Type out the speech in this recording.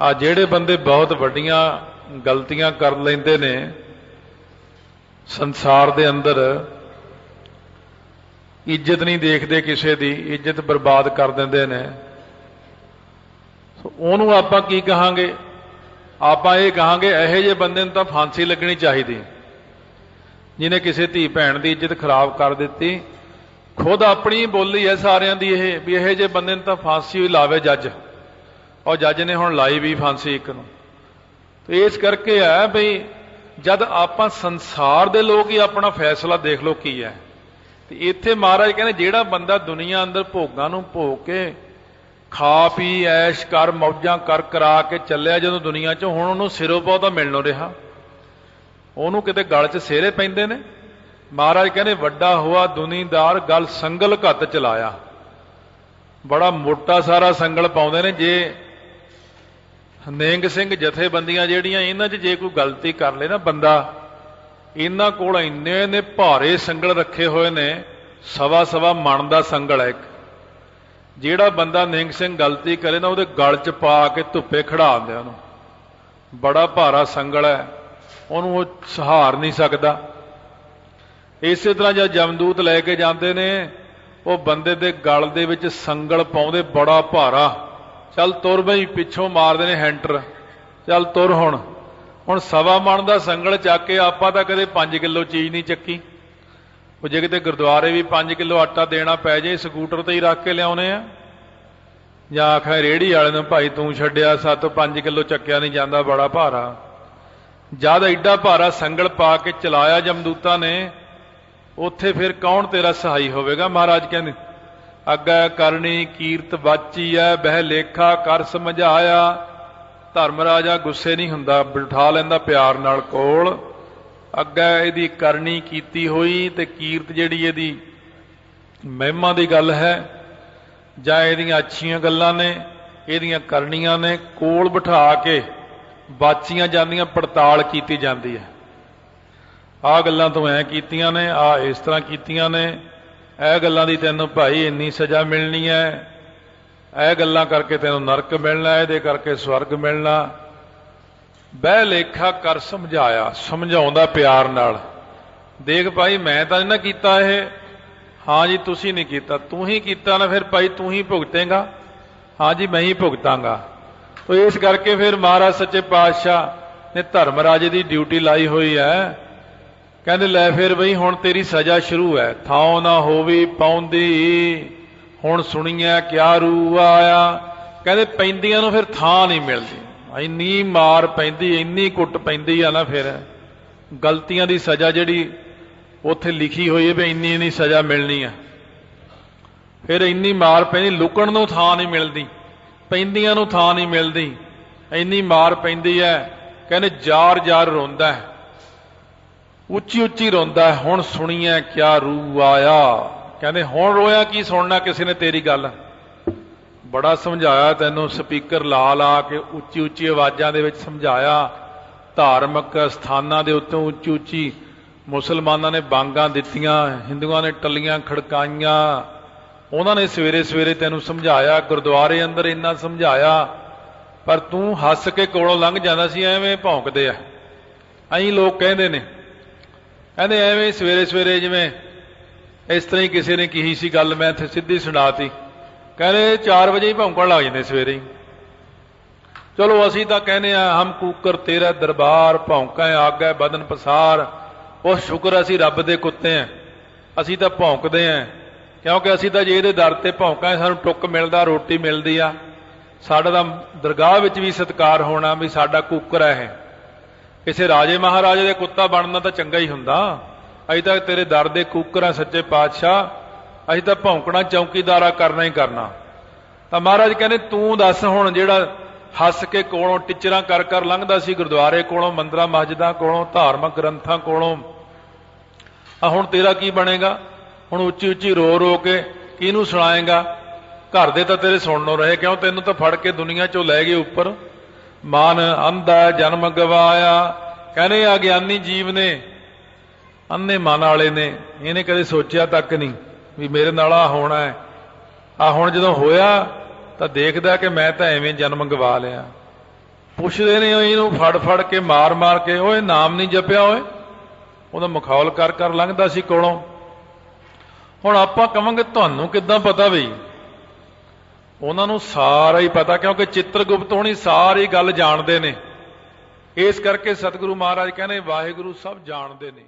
ਆ ਜਿਹੜੇ ਬੰਦੇ ਬਹੁਤ ਵੱਡੀਆਂ ਗਲਤੀਆਂ ਕਰ ਲੈਂਦੇ ਨੇ, ਸੰਸਾਰ ਦੇ ਅੰਦਰ ਇੱਜ਼ਤ ਨਹੀਂ ਦੇਖਦੇ ਕਿਸੇ ਦੀ, ਇੱਜ਼ਤ ਬਰਬਾਦ ਕਰ ਦਿੰਦੇ ਨੇ। ਸੋ ਉਹਨੂੰ ਆਪਾਂ ਕੀ ਕਹਾਂਗੇ? ਆਪਾਂ ਇਹ ਕਹਾਂਗੇ, ਇਹੋ ਜਿਹੇ ਬੰਦੇ ਨੂੰ ਤਾਂ ਫਾਂਸੀ ਲੱਗਣੀ ਚਾਹੀਦੀ। ਜਿਹਨੇ ਕਿਸੇ ਧੀ ਭੈਣ ਦੀ ਇੱਜ਼ਤ ਖਰਾਬ ਕਰ ਦਿੱਤੀ, ਖੁਦ ਆਪਣੀ ਬੋਲੀ ਹੈ ਸਾਰਿਆਂ ਦੀ ਇਹ, ਵੀ ਇਹੋ ਜਿਹੇ ਬੰਦੇ ਨੂੰ ਤਾਂ ਫਾਂਸੀ ਹੀ ਲਾਵੇ ਜੱਜ। ਔਰ ਜੱਜ ਨੇ ਹੁਣ ਲਾਈ ਵੀ ਫਾਂਸੀ ਇੱਕ ਨੂੰ। ਤੇ ਇਸ ਕਰਕੇ ਹੈ ਬਈ ਜਦ ਆਪਾਂ ਸੰਸਾਰ ਦੇ ਲੋਕ ਹੀ ਆਪਣਾ ਫੈਸਲਾ ਦੇਖ ਲਓ ਕੀ ਹੈ, ਤੇ ਇੱਥੇ ਮਹਾਰਾਜ ਕਹਿੰਦੇ ਜਿਹੜਾ ਬੰਦਾ ਦੁਨੀਆ ਅੰਦਰ ਭੋਗਾਂ ਨੂੰ ਭੋਗ ਕੇ ਖਾ ਪੀ, ਐਸ਼ ਕਰ, ਮੌਜਾਂ ਕਰ, ਕਰਾ ਕੇ ਚੱਲਿਆ ਜਦੋਂ ਦੁਨੀਆ 'ਚੋਂ, ਹੁਣ ਉਹਨੂੰ ਸਿਰੋਂ ਪਾਉ ਤਾਂ ਮਿਲਣੋਂ ਰਿਹਾ। ਉਹਨੂੰ ਕਿਤੇ ਗਲ 'ਚ ਸਿਹਰੇ ਪੈਂਦੇ ਨੇ। ਮਹਾਰਾਜ ਕਹਿੰਦੇ ਵੱਡਾ ਹੋਆ ਦੁਨੀਦਾਰ ਗਲ ਸੰਗਲ ਘੱਤ ਚਲਾਇਆ। ਬੜਾ ਮੋਟਾ ਸਾਰਾ ਸੰਗਲ ਪਾਉਂਦੇ ਨੇ, ਜੇ ਨੇਂਗ ਸਿੰਘ ਜਥੇਬੰਦੀਆਂ ਜਿਹੜੀਆਂ ਇਹਨਾਂ 'ਚ ਜੇ ਕੋਈ ਗਲਤੀ ਕਰ ਲੇ ਨਾ ਬੰਦਾ, ਇਹਨਾਂ ਕੋਲ ਇੰਨੇ ਨੇ ਭਾਰੇ ਸੰਗਲ ਰੱਖੇ ਹੋਏ ਨੇ, ਸਵਾ ਸਵਾ ਮਣ ਦਾ ਸੰਗਲ ਹੈ ਇੱਕ। ਜਿਹੜਾ ਬੰਦਾ ਨੇਂਗ ਸਿੰਘ ਗਲਤੀ ਕਰੇ ਨਾ, ਉਹਦੇ ਗਲ 'ਚ ਪਾ ਕੇ ਧੁੱਪੇ ਖੜਾ ਦਿੰਦੇ ਉਹਨੂੰ। ਬੜਾ ਭਾਰਾ ਸੰਗਲ ਹੈ, ਉਹਨੂੰ ਉਹ ਸਹਾਰ ਨਹੀਂ ਸਕਦਾ। ਇਸੇ ਤਰ੍ਹਾਂ ਜਦ ਜਮਦੂਤ ਲੈ ਕੇ ਜਾਂਦੇ ਨੇ, ਉਹ ਬੰਦੇ ਦੇ ਗਲ ਦੇ ਵਿੱਚ ਸੰਗਲ ਪਾਉਂਦੇ, ਬੜਾ ਭਾਰਾ। ਚੱਲ ਤੁਰ ਬਈ, ਪਿੱਛੋਂ ਮਾਰਦੇ ਨੇ ਹੈਂਟਰ। ਚੱਲ ਤੁਰ ਹੁਣ। ਹੁਣ ਸਵਾ ਮਣ ਦਾ ਸੰਗਲ ਚੱਕ ਕੇ ਆਪਾਂ ਤਾਂ ਕਦੇ 5 ਕਿਲੋ ਚੀਜ਼ ਨਹੀਂ ਚੱਕੀ। ਉਹ ਜੇ ਕਿਤੇ ਗੁਰਦੁਆਰੇ ਵੀ 5 ਕਿਲੋ ਆਟਾ ਦੇਣਾ ਪੈ ਜੇ, ਸਕੂਟਰ ਤੇ ਹੀ ਰੱਖ ਕੇ ਲਿਆਉਨੇ ਆ। ਜਾਂ ਆਖਾਂ ਰੇੜੀ ਵਾਲੇ ਨੂੰ, ਭਾਈ ਤੂੰ ਛੱਡਿਆ, ਸਾਤੋਂ 5 ਕਿਲੋ ਚੱਕਿਆ ਨਹੀਂ ਜਾਂਦਾ, ਬੜਾ ਭਾਰਾ। ਜਦ ਐਡਾ ਭਾਰਾ ਸੰਗਲ ਪਾ ਕੇ ਚਲਾਇਆ ਜਮਦੂਤਾ ਨੇ, ਉੱਥੇ ਫਿਰ ਕੌਣ ਤੇਰਾ ਸਹਾਈ ਹੋਵੇਗਾ? ਮਹਾਰਾਜ ਕਹਿੰਦੇ ਅੱਗੇ ਕਰਨੀ ਕੀਰਤ ਵਾਚੀ ਐ, ਬਹਿ ਲੇਖਾ ਕਰ ਸਮਝਾਇਆ। ਧਰਮ ਰਾਜਾ ਗੁੱਸੇ ਨਹੀਂ ਹੁੰਦਾ, ਬਿਠਾ ਲੈਂਦਾ ਪਿਆਰ ਨਾਲ ਕੋਲ। ਅੱਗੇ ਇਹਦੀ ਕਰਨੀ ਕੀਤੀ ਹੋਈ ਤੇ ਕੀਰਤ ਜਿਹੜੀ ਇਹਦੀ ਮਹਿਮਾ ਦੀ ਗੱਲ ਹੈ। ਜਾਂ ਇਹਦੀਆਂ ਅੱਛੀਆਂ ਗੱਲਾਂ ਨੇ, ਇਹਦੀਆਂ ਕਰਨੀਆਂ ਨੇ, ਕੋਲ ਬਿਠਾ ਕੇ ਬਾਚੀਆਂ ਜਾਂਦੀਆਂ, ਪੜਤਾਲ ਕੀਤੀ ਜਾਂਦੀ ਹੈ। ਆਹ ਗੱਲਾਂ ਤੋਂ ਐ ਕੀਤੀਆਂ ਨੇ ਆ ਇਸ ਤਰ੍ਹਾਂ ਕੀਤੀਆਂ ਨੇ। ਇਹ ਗੱਲਾਂ ਦੀ ਤੈਨੂੰ ਭਾਈ ਇੰਨੀ ਸਜ਼ਾ ਮਿਲਣੀ ਹੈ। ਇਹ ਗੱਲਾਂ ਕਰਕੇ ਤੈਨੂੰ ਨਰਕ ਮਿਲਣਾ, ਇਹਦੇ ਕਰਕੇ ਸਵਰਗ ਮਿਲਣਾ। ਬਹਿ ਲੇਖਾ ਕਰ ਸਮਝਾਇਆ, ਸਮਝਾਉਂਦਾ ਪਿਆਰ ਨਾਲ। ਦੇਖ ਭਾਈ, ਮੈਂ ਤਾਂ ਨਾ ਕੀਤਾ ਇਹ। ਹਾਂ ਜੀ, ਤੁਸੀਂ ਨਹੀਂ ਕੀਤਾ। ਤੂੰ ਹੀ ਕੀਤਾ ਨਾ ਫਿਰ ਭਾਈ, ਤੂੰ ਹੀ ਭੁਗਤੇਗਾ। ਹਾਂ ਜੀ, ਮੈਂ ਹੀ ਭੁਗਤਾਂਗਾ। ਤੋ ਇਸ ਕਰਕੇ ਫਿਰ ਮਹਾਰਾਜ ਸੱਚੇ ਪਾਤਸ਼ਾਹ ਨੇ ਧਰਮ ਰਾਜੇ ਦੀ ਡਿਊਟੀ ਲਾਈ ਹੋਈ ਹੈ। ਕਹਿੰਦੇ ਲੈ ਫਿਰ ਬਈ ਹੁਣ ਤੇਰੀ ਸਜ਼ਾ ਸ਼ੁਰੂ ਹੈ। ਥਾਉ ਨਾ ਹੋਵੇ ਪਾਉਂਦੀ। ਹੁਣ ਸੁਣੀਐ ਕਿਆ ਰੂ ਆਇਆ। ਕਹਿੰਦੇ ਪੈਂਦੀਆਂ ਨੂੰ ਫਿਰ ਥਾਂ ਨਹੀਂ ਮਿਲਦੀ। ਇੰਨੀ ਮਾਰ ਪੈਂਦੀ, ਇੰਨੀ ਕੁੱਟ ਪੈਂਦੀ ਆ ਨਾ ਫਿਰ। ਗਲਤੀਆਂ ਦੀ ਸਜ਼ਾ ਜਿਹੜੀ ਉੱਥੇ ਲਿਖੀ ਹੋਈ ਹੈ ਵੀ ਇੰਨੀ ਇੰਨੀ ਸਜ਼ਾ ਮਿਲਣੀ ਆ। ਫਿਰ ਇੰਨੀ ਮਾਰ ਪੈਂਦੀ, ਲੁਕਣ ਨੂੰ ਥਾਂ ਨਹੀਂ ਮਿਲਦੀ। ਪੈਂਦੀਆਂ ਨੂੰ ਥਾਂ ਨਹੀਂ ਮਿਲਦੀ। ਇੰਨੀ ਮਾਰ ਪੈਂਦੀ ਹੈ। ਕਹਿੰਦੇ ਜਾਰ ਜਾਰ ਰੋਂਦਾ ਹੈ। ਉੱਚੀ ਉੱਚੀ ਰੋਂਦਾ ਹੁਣ ਸੁਣੀਐ ਕਿਆ ਰੂ ਆਇਆ? ਕਹਿੰਦੇ, ਹੁਣ ਰੋਇਆ ਕੀ ਸੁਣਨਾ ਕਿਸੇ ਨੇ ਤੇਰੀ ਗੱਲ? ਬੜਾ ਸਮਝਾਇਆ ਤੈਨੂੰ, ਸਪੀਕਰ ਲਾ ਲਾ ਕੇ ਉੱਚੀ ਉੱਚੀ ਆਵਾਜ਼ਾਂ ਦੇ ਵਿੱਚ ਸਮਝਾਇਆ। ਧਾਰਮਿਕ ਸਥਾਨਾਂ ਦੇ ਉੱਤੋਂ ਉੱਚੀ ਉੱਚੀ ਮੁਸਲਮਾਨਾਂ ਨੇ ਬਾਂਗਾਂ ਦਿੱਤੀਆਂ, ਹਿੰਦੂਆਂ ਨੇ ਟੱਲੀਆਂ ਖੜਕਾਈਆਂ। ਉਹਨਾਂ ਨੇ ਸਵੇਰੇ ਸਵੇਰੇ ਤੈਨੂੰ ਸਮਝਾਇਆ, ਗੁਰਦੁਆਰੇ ਅੰਦਰ ਇੰਨਾ ਸਮਝਾਇਆ, ਪਰ ਤੂੰ ਹੱਸ ਕੇ ਕੋਲੋਂ ਲੰਘ ਜਾਂਦਾ ਸੀ, ਐਵੇਂ ਭੌਂਕਦੇ ਆ। ਐਂ ਲੋਕ ਕਹਿੰਦੇ ਨੇ ਕਹਿੰਦੇ ਐਵੇਂ ਸਵੇਰੇ ਸਵੇਰੇ ਜਿਵੇਂ ਇਸ ਤਰ੍ਹਾਂ ਹੀ ਕਿਸੇ ਨੇ ਕਹੀ ਸੀ ਗੱਲ, ਮੈਂ ਇੱਥੇ ਸਿੱਧੀ ਸੁਣਾਤੀ। ਕਹਿੰਦੇ 4 ਵਜੇ ਹੀ ਭੌਂਕਣ ਲੱਗ ਜਾਂਦੇ ਸਵੇਰੇ ਹੀ। ਚਲੋ ਅਸੀਂ ਤਾਂ ਕਹਿੰਦੇ ਆ ਹਮ ਕੂਕਰ ਤੇਰਾ ਦਰਬਾਰ, ਭੌਂਕਾਂ ਆਗੈ ਬਦਨ ਪਸਾਰ। ਉਹ ਸ਼ੁਕਰ ਅਸੀਂ ਰੱਬ ਦੇ ਕੁੱਤੇ ਆ ਅਸੀਂ ਤਾਂ ਭੌਂਕਦੇ ਆ ਕਿਉਂਕਿ ਅਸੀਂ ਤਾਂ ਜੇ ਇਹਦੇ ਦਰ ਤੇ ਭੌਂਕਾਂ, ਸਾਨੂੰ ਟੁੱਕ ਮਿਲਦਾ, ਰੋਟੀ ਮਿਲਦੀ ਆ। ਸਾਡਾ ਤਾਂ ਦਰਗਾਹ ਵਿੱਚ ਵੀ ਸਤਕਾਰ ਹੋਣਾ ਵੀ ਸਾਡਾ ਕੂਕਰ ਹੈ ਇਹ। ਕਿਸੇ ਰਾਜੇ ਮਹਾਰਾਜੇ ਦੇ ਕੁੱਤਾ ਬਣਨਾ ਤਾਂ ਚੰਗਾ ਹੀ ਹੁੰਦਾ। ਅਸੀਂ ਤਾਂ ਤੇਰੇ ਦਰ ਦੇ ਕੂਕਰ ਆ ਸੱਚੇ ਪਾਤਸ਼ਾਹ, ਅਸੀਂ ਤਾਂ ਭੌਂਕਣਾ, ਚੌਕੀਦਾਰਾ ਕਰਨਾ ਹੀ ਕਰਨਾ। ਤਾਂ ਮਹਾਰਾਜ ਕਹਿੰਦੇ, ਤੂੰ ਦੱਸ ਹੁਣ ਜਿਹੜਾ ਹੱਸ ਕੇ ਕੋਲੋਂ ਟਿਚਰਾਂ ਕਰ ਕਰ ਲੰਘਦਾ ਸੀ, ਗੁਰਦੁਆਰੇ ਕੋਲੋਂ, ਮੰਦਰਾਂ, ਮਸਜਿਦਾਂ ਕੋਲੋਂ, ਧਾਰਮਿਕ ਗ੍ਰੰਥਾਂ ਕੋਲੋਂ ਆ ਹੁਣ ਤੇਰਾ ਕੀ ਬਣੇਗਾ? ਹੁਣ ਉੱਚੀ ਉੱਚੀ ਰੋ ਰੋ ਕੇ ਕਿਹਨੂੰ ਸੁਣਾਏਗਾ? ਘਰ ਦੇ ਤਾਂ ਤੇਰੇ ਸੁਣਨੋਂ ਰਹੇ, ਕਿਉਂ? ਤੈਨੂੰ ਤਾਂ ਫੜ ਕੇ ਦੁਨੀਆ ਚੋਂ ਲੈ ਗਏ ਉੱਪਰ। ਮਨ ਅੰਧਾ ਜਨਮ ਗਵਾਇਆ। ਕਹਿੰਦੇ ਆ ਗਿਆਨੀ ਜੀਵ ਨੇ ਅੰਨੇ ਮਨ ਵਾਲੇ ਨੇ। ਇਹਨੇ ਕਦੇ ਸੋਚਿਆ ਤੱਕ ਨਹੀਂ ਵੀ ਮੇਰੇ ਨਾਲ ਆ ਹੋਣਾ ਹੈ। ਆ ਹੁਣ ਜਦੋਂ ਹੋਇਆ ਤਾਂ ਦੇਖਦਾ ਕਿ ਮੈਂ ਤਾਂ ਐਵੇਂ ਜਨਮ ਗਵਾ ਲਿਆ। ਪੁੱਛਦੇ ਨੇ ਇਹਨੂੰ ਫੜ ਫੜ ਕੇ, ਮਾਰ ਮਾਰ ਕੇ, ਓਏ ਨਾਮ ਨਹੀਂ ਜਪਿਆ ਓਏ। ਉਹਦਾ ਮਖੌਲ ਕਰ ਕਰ ਲੰਘਦਾ ਸੀ ਕੋਲੋਂ। ਹੁਣ ਆਪਾਂ ਕਵਾਂਗੇ ਤੁਹਾਨੂੰ ਕਿੱਦਾਂ ਪਤਾ ਬਈ? ਉਹਨਾਂ ਨੂੰ ਸਾਰਾ ਹੀ ਪਤਾ, ਕਿਉਂਕਿ ਚਿੱਤਰਗੁਪਤ ਹੋਣੀ ਸਾਰੀ ਗੱਲ ਜਾਣਦੇ ਨੇ। ਇਸ ਕਰਕੇ ਸਤਿਗੁਰੂ ਮਹਾਰਾਜ ਕਹਿੰਦੇ, ਵਾਹਿਗੁਰੂ ਸਭ ਜਾਣਦੇ ਨੇ।